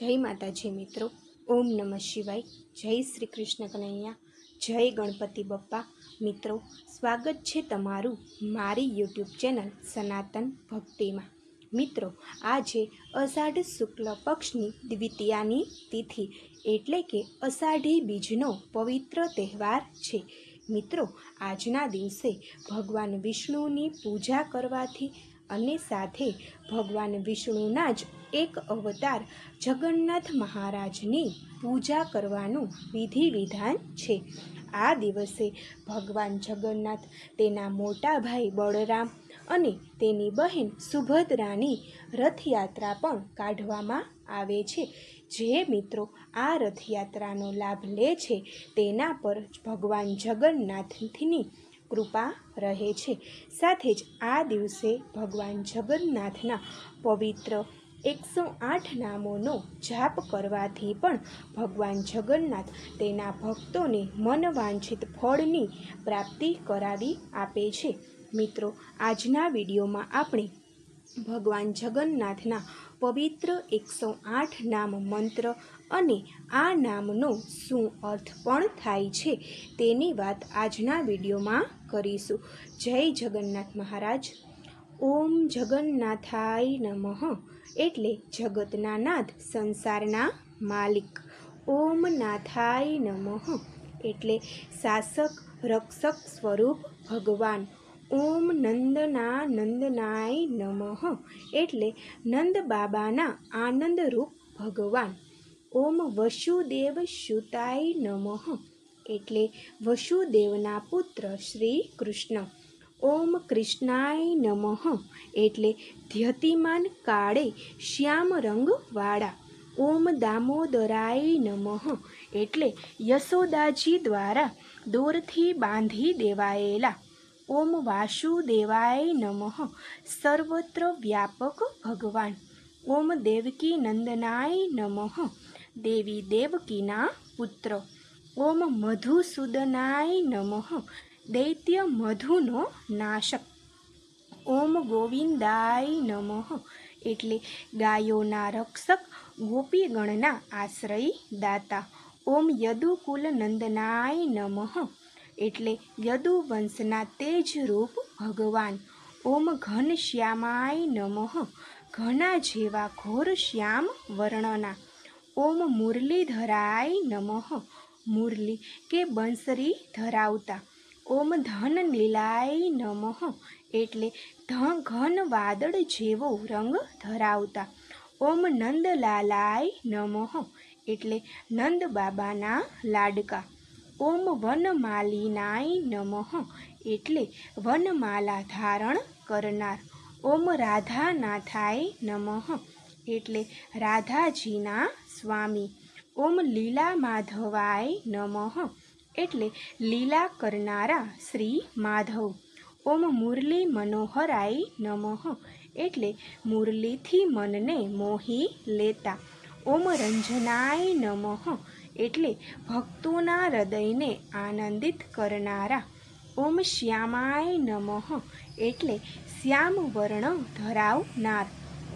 જય માતાજી મિત્રો. ઓમ નમઃ શિવાય. જય શ્રી કૃષ્ણ કનૈયા. જય ગણપતિ બપ્પા. મિત્રો, સ્વાગત છે તમારું મારી યુટ્યુબ ચેનલ સનાતન ભક્તિમાં. મિત્રો, આજે અષાઢ શુક્લ પક્ષની દ્વિતીયાની તિથિ એટલે કે અષાઢી બીજનો પવિત્ર તહેવાર છે. મિત્રો, આજના દિવસે ભગવાન વિષ્ણુની પૂજા કરવાથી અને સાથે ભગવાન વિષ્ણુના જ એક અવતાર જગન્નાથ મહારાજની પૂજા કરવાનું વિધિ વિધાન છે. આ દિવસે ભગવાન જગન્નાથ, તેના મોટા ભાઈ બળરામ અને તેની બહેન સુભદ્રાની રથયાત્રા પણ કાઢવામાં આવે છે. જે મિત્રો આ રથયાત્રાનો લાભ લે છે, તેના પર ભગવાન જગન્નાથની કૃપા રહે છે. સાથે જ આ દિવસે ભગવાન જગન્નાથના પવિત્ર એકસો આઠ નામોનો જાપ કરવાથી પણ ભગવાન જગન્નાથ તેના ભક્તોને મનવાંછિત ફળની પ્રાપ્તિ કરાવી આપે છે. મિત્રો, આજના વિડીયોમાં આપણે ભગવાન જગન્નાથના પવિત્ર એકસો આઠ નામ મંત્ર અને આ નામનો શું અર્થ પણ થાય છે તેની વાત આજના વિડીયોમાં કરીશું. જય જગન્નાથ મહારાજ. ઓમ જગન્નાથાય નમઃ. એટલે જગતના નાથ સંસારના માલિક. ઓમ નાથાય નમઃ. એટલે શાસક, રક્ષક સ્વરૂપ ભગવાન. ઓમ નંદના નંદનાય નમઃ. એટલે નંદ બાબાના આનંદરૂપ ભગવાન. ઓમ વસુદેવ સુતાય નમઃ. એટલે વસુદેવના પુત્ર શ્રી કૃષ્ણ. ઓમ કૃષ્ણાય નમઃ. એટલે ધ્યતિમાન કાળે શ્યામ રંગવાળા. ઓમ દામોદરાય નમઃ. એટલે યશોદાજી દ્વારા દોરથી બાંધી દેવાયેલા. ઓમ વાસુદેવાય નમઃ. સર્વત્ર વ્યાપક ભગવાન. ઓમ દેવકી નંદનાય નમઃ. દેવી દેવકીના પુત્ર. ઓમ મધુસૂદનાય નમઃ. દૈત્ય મધુનો નાશક ઓમ ગોવિંદાય નમઃ. એટલે ગાયોના રક્ષક ગોપીગણના આશ્રય દાતા. ઓમ યદુકુલ નંદનાય નમઃ. એટલે યદુવંશના તેજ રૂપ ભગવાન. ઓમ ઘનશ્યામાય નમઃ. ઘના જેવા ઘોર શ્યામ વર્ણના. ઓમ મુરલીધરાય નમઃ. મુરલી કે બંસરી ધરાવતા. ઓમ ધન લીલાય નમઃ. એટલે ધ ઘન વાદળ જેવો રંગ ધરાવતા. ઓમ નંદલાલાય નમઃ. એટલે નંદ બાબાના લાડકા. ઓમ વનમાલિનાય નમઃ. એટલે વનમાલા ધારણ કરનાર. ઓમ રાધાનાથાય નમઃ. એટલે રાધાજીના સ્વામી. ઓમ લીલા માધવાય નમઃ. એટલે લીલા કરનારા શ્રી માધવ. ઓમ મુરલી મનોહરાય નમઃ. એટલે મુરલીથી મનને મોહી લેતા. ઓમ રંજનાય નમઃ. એટલે ભક્તોના હૃદયને આનંદિત કરનારા. ઓમ શ્યામાય નમઃ. એટલે શ્યામ વર્ણ ધરાવનાર.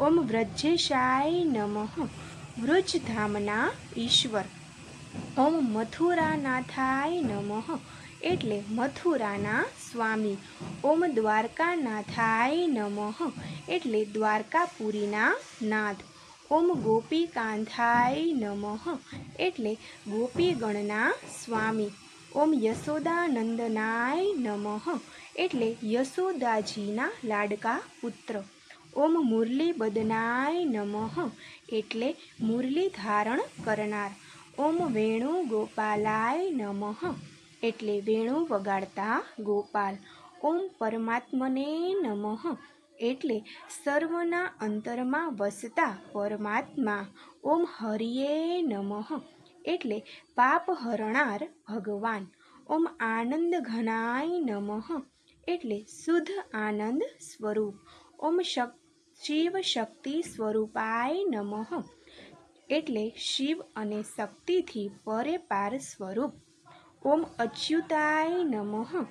ઓમ વ્રજેશાય નમઃ. વૃજધામના ઈશ્વર. ઓમ મથુરાનાથાય નમઃ. એટલે મથુરાના સ્વામી. ઓમ દ્વારકાનાથાય નમઃ. એટલે દ્વારકાપુરીના નાથ ઓમ ગોપીકાંથાય નમઃ. એટલે ગોપીગણના સ્વામી. ઓમ યશોદાનંદનાય નમઃ. એટલે યશોદાજીના લાડકા પુત્ર. ઓમ મુરલી બદનાય નમઃ. એટલે મુરલી ધારણ કરનાર. ઓમ વેણુ ગોપાલાય નમઃ. એટલે વેણુ વગાડતા ગોપાલ, ઓમ પરમાત્મને નમઃ. એટલે સર્વના અંતરમાં વસતા પરમાત્મા, ઓમ હરિયે નમઃ. એટલે પાપ હરણાર ભગવાન, ઓમ આનંદ ઘનાય નમઃ. એટલે શુદ્ધ આનંદ સ્વરૂપ, ઓમ શક, શિવ શક્તિ સ્વરૂપાય નમઃ. એટલે શિવ અને શક્તિથી પરે પાર સ્વરૂપ. ઓમ અચ્યુતાય નમઃ.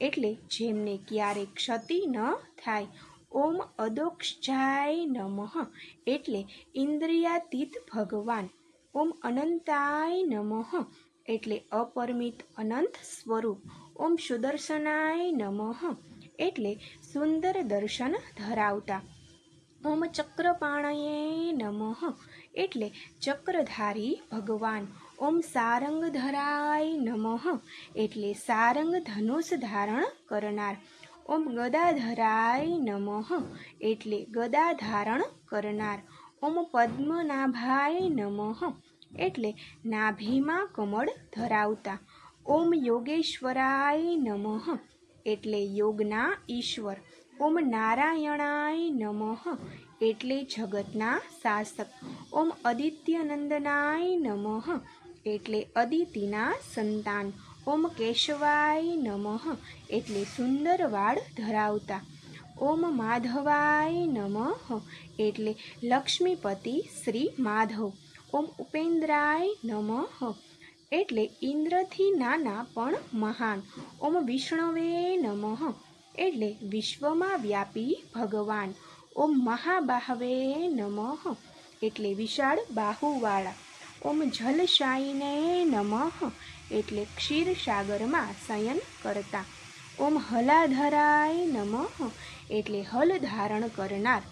એટલે જેમને ક્યારેય ક્ષતિ ન થાય, ઓમ અદોક્ષાય નમઃ. એટલે ઇન્દ્રિયાતીત ભગવાન. ઓમ અનંતાય નમઃ. એટલે અપરમિત અનંત સ્વરૂપ. ઓમ સુદર્શનાય નમઃ. એટલે સુંદર દર્શન ધરાવતા. ઓમ ચક્રપાણયે નમઃ. એટલે ચક્રધારી ભગવાન. ઓમ સારંગધરાય નમઃ. એટલે સારંગ ધનુષ ધારણ કરનાર. ઓમ ગદાધરાય નમઃ. એટલે ગદા ધારણ કરનાર. ઓમ પદ્મનાભાય નમઃ. એટલે નાભીમાં કમળ ધરાવતા. ઓમ યોગેશ્વરાય નમઃ. એટલે યોગના ઈશ્વર. ઓમ નારાયણાય નમઃ. એટલે જગતના શાસક. ઓમ આદિત્યનંદનાય નમઃ. એટલે અદિતિના સંતાન. ઓમ કેશવાય નમઃ. એટલે સુંદર વાળ ધરાવતા. ઓમ માધવાય નમઃ. એટલે લક્ષ્મીપતિ શ્રી માધવ. ઓમ ઉપેન્દ્રાય નમઃ. એટલે ઇન્દ્રથી નાના પણ મહાન. ઓમ વિષ્ણવે નમઃ. એટલે વિશ્વમાં વ્યાપી ભગવાન. ઓમ મહાબાહવે નમઃ. એટલે વિશાળ બાહુવાળા. ઓમ જલશાયીને નમઃ. એટલે ક્ષીરસાગરમાં શયન કરતા. ઓમ હલાધરાય નમઃ. એટલે હલ ધારણ કરનાર.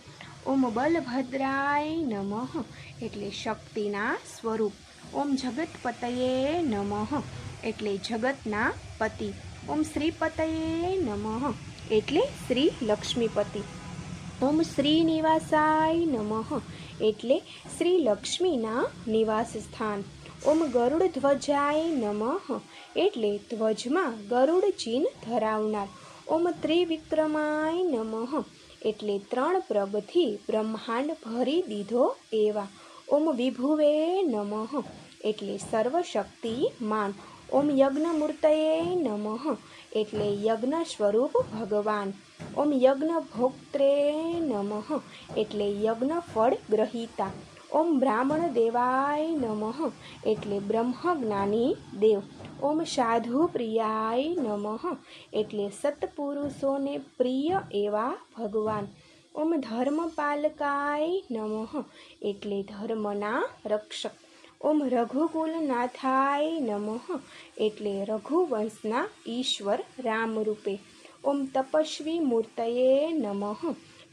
ઓમ બલભદ્રાય નમઃ. એટલે શક્તિના સ્વરૂપ. ઓમ જગતપતયે નમઃ. એટલે જગતના પતિ. ઓમ શ્રીપતયે નમઃ. એટલે શ્રી લક્ષ્મીપતિ. ઓમ શ્રીનિવાસાય નમઃ. એટલે શ્રી લક્ષ્મીના નિવાસ સ્થાન. ઓમ ગરુડ ધ્વજાય નમઃ. એટલે ધ્વજમાં ગરુડ ચિહ્ન ધરાવનાર. ઓમ ત્રિવિક્રમાય નમઃ. એટલે ત્રણ પ્રગથી બ્રહ્માંડ ભરી દીધો એવા. ઓમ વિભુવે નમઃ. એટલે સર્વશક્તિમાન. ઓમ યજ્ઞમૂર્તયે નમઃ એટલે યજ્ઞ સ્વરૂપ ભગવાન. ઓમ યજ્ઞ ભોક્ત્રે નમઃ એટલે યજ્ઞ ફળ ગ્રહિતા. ઓમ બ્રાહ્મણ દેવાય નમઃ એટલે બ્રહ્મ જ્ઞાની દેવ. ઓમ સાધુ પ્રિયાય નમઃ એટલે સત્પુરુષોને પ્રિય એવા ભગવાન. ઓમ ધર્મપાલકાય નમઃ એટલે ધર્મના રક્ષક. ઓમ રઘુકુલનાથાય નમઃ એટલે રઘુવંશના ઈશ્વર રામરૂપે. ઓમ તપસ્વી મૂર્તયે નમઃ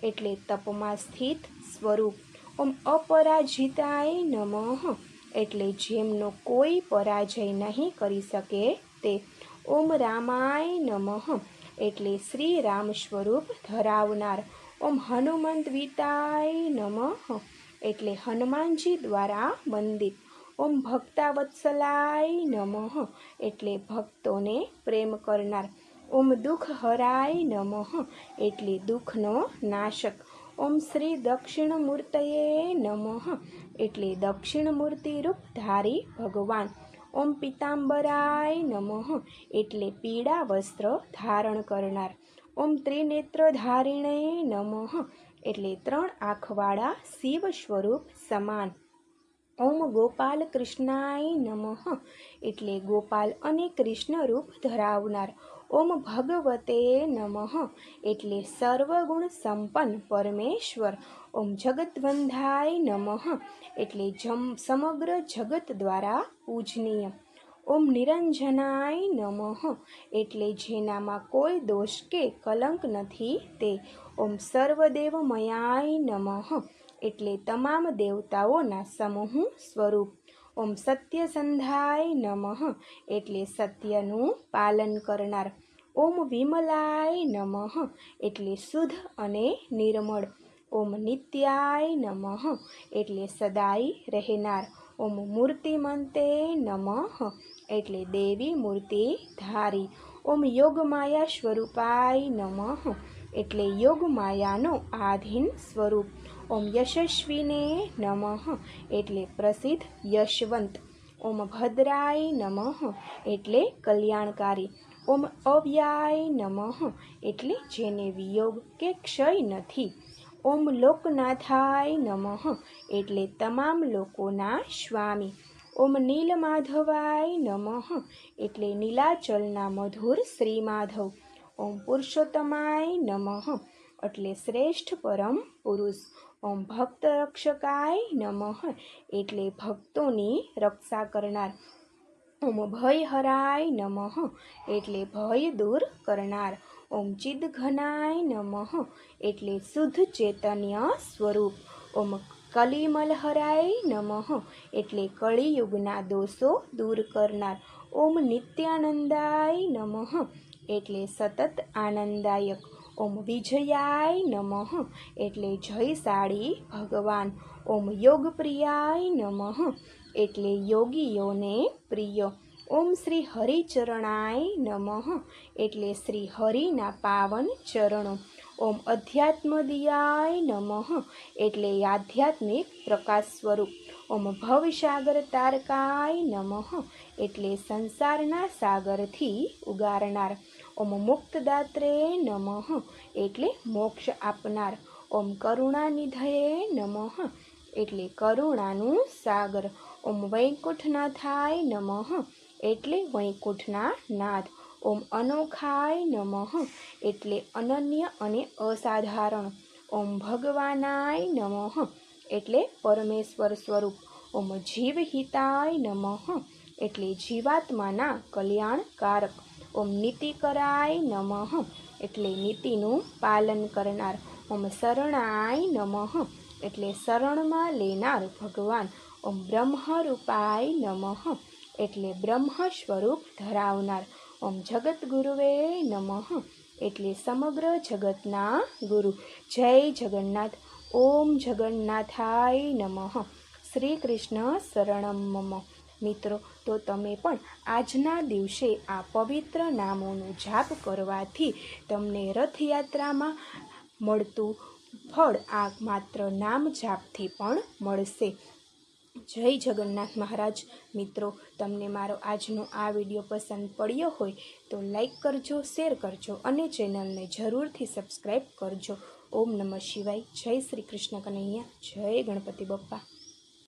એટલે તપમાં સ્થિત સ્વરૂપ. ઓમ અપરાજિતાય નમઃ એટલે જેમનો કોઈ પરાજય નહીં કરી શકે તે. ઓમ રામાય નમઃ એટલે શ્રી રામ સ્વરૂપ ધરાવનાર. ઓમ હનુમંતવિતાય નમઃ એટલે હનુમાનજી દ્વારા વંદિત ઓમ ભક્તાવત્સલાય નમઃ. એટલે ભક્તોને પ્રેમ કરનાર. ઓમ દુઃખ હરાય નમઃ. એટલે દુઃખનો નાશક. ઓમ શ્રી દક્ષિણ મૂર્તયે નમઃ. એટલે દક્ષિણ મૂર્તિરૂપ ધારી ભગવાન. ઓમ પિતાંબરાય નમઃ. એટલે પીળા વસ્ત્ર ધારણ કરનાર. ઓમ ત્રિનેત્રધારિણે નમઃ. એટલે ત્રણ આંખવાળા શિવ સ્વરૂપ સમાન. ઓમ ગોપાલ કૃષ્ણાય નમઃ. એટલે ગોપાલ અને કૃષ્ણ રૂપ ધરાવનાર. ઓમ ભગવતે નમઃ. એટલે સર્વગુણ સંપન્ન પરમેશ્વર. ઓમ જગતવંધાય નમઃ. એટલે જમ, સમગ્ર જગત દ્વારા પૂજનીય. ઓમ નિરંજનાય નમઃ. એટલે જેનામાં કોઈ દોષ કે કલંક નથી તે. ઓમ સર્વદેવમયાય નમઃ. એટલે તમામ દેવતાઓના સમૂહ સ્વરૂપ. ઓમ સત્ય સંધાય નમઃ એટલે સત્યનું પાલન કરનાર. ઓમ વિમલાય નમઃ એટલે શુદ્ધ અને નિર્મળ. ઓમ નિત્યાય નમઃ એટલે સદાય રહેનાર. ઓમ મૂર્તિમંતે નમઃ એટલે દેવી મૂર્તિ ધારી ઓમ યોગમાયા સ્વરૂપાય નમઃ એટલે યોગમાયાનો આધીન સ્વરૂપ. ઓમ યશસ્વીને નમઃ એટલે પ્રસિદ્ધ યશવંત ઓમ ભદ્રાય નમઃ એટલે કલ્યાણકારી ઓમ અવ્યાય નમઃ એટલે જેને વિયોગ કે ક્ષય નથી ઓમ લોકનાથાય નમઃ એટલે તમામ લોકોના સ્વામી ઓમ નીલમાધવાય નમઃ એટલે નીલાચલના મધુર શ્રી માધવ ઓમ પુરુષોત્તમાય નમઃ એટલે શ્રેષ્ઠ પરમ પુરુષ ઓમ ભક્ત રક્ષકાય નમઃ. એટલે ભક્તોની રક્ષા કરનાર. ઓમ ભય હરાય નમઃ. એટલે ભય દૂર કરનાર. ઓમ ચિદ ઘનાય નમઃ. એટલે શુદ્ધ ચેતન્ય સ્વરૂપ. ઓમ કલિમલ હરાય નમઃ. એટલે કળિયુગના દોષો દૂર કરનાર. ઓમ નિત્યાનંદાય નમઃ. એટલે સતત આનંદાયક. ઓમ વિજયાય નમઃ. એટલે જય સાળી ભગવાન. ઓમ યોગપ્રિયાય નમઃ. એટલે યોગીઓને પ્રિય. ઓમ શ્રી હરિચરણાય નમઃ. એટલે શ્રી હરિના પાવન ચરણો. ઓમ અધ્યાત્મદિયાય નમઃ. એટલે આધ્યાત્મિક પ્રકાશ સ્વરૂપ. ઓમ ભવસાગર તારકાય નમઃ. એટલે સંસારના સાગરથી ઉગારનાર. ઓમ મુક્તદાત્રે નમઃ. એટલે મોક્ષ આપનાર ઓમ કરુણાનિધયે નમઃ. એટલે કરુણાનું સાગર ઓમ વૈકુંઠનાથાય નમઃ. એટલે વૈકુંઠના નાથ ઓમ અનોખાય નમઃ. એટલે અનન્ય અને અસાધારણ ઓમ ભગવાનાય નમઃ. એટલે પરમેશ્વર સ્વરૂપ ઓમ જીવહિતાય નમઃ. એટલે જીવાત્માના કલ્યાણકારક ઓમ નીતિકરાય નમઃ. એટલે નીતિનું પાલન કરનાર. ઓમ શરણાય નમઃ. એટલે શરણમાં લેનાર ભગવાન. ઓમ બ્રહ્મરૂપાય નમઃ. એટલે બ્રહ્મ સ્વરૂપ ધરાવનાર. ઓમ જગતગુરુવે નમઃ. એટલે સમગ્ર જગતના ગુરુ. જય જગન્નાથ. ઓમ જગન્નાથાય નમઃ. શ્રી કૃષ્ણ શરણમ મમ. મિત્રો, તો તમે પણ આજના દિવસે આ પવિત્ર નામોનું જાપ કરવાથી તમને રથયાત્રામાં મળતું ફળ આ માત્ર નામ જાપથી પણ મળશે. જય જગન્નાથ મહારાજ. મિત્રો, તમને મારો આજનો આ વીડિયો પસંદ પડ્યો હોય તો લાઈક કરજો, શેર કરજો અને ચેનલને જરૂરથી સબસ્ક્રાઈબ કરજો. ઓમ નમઃ શિવાય. જય શ્રી કૃષ્ણ કનૈયા. જય ગણપતિ બપ્પા.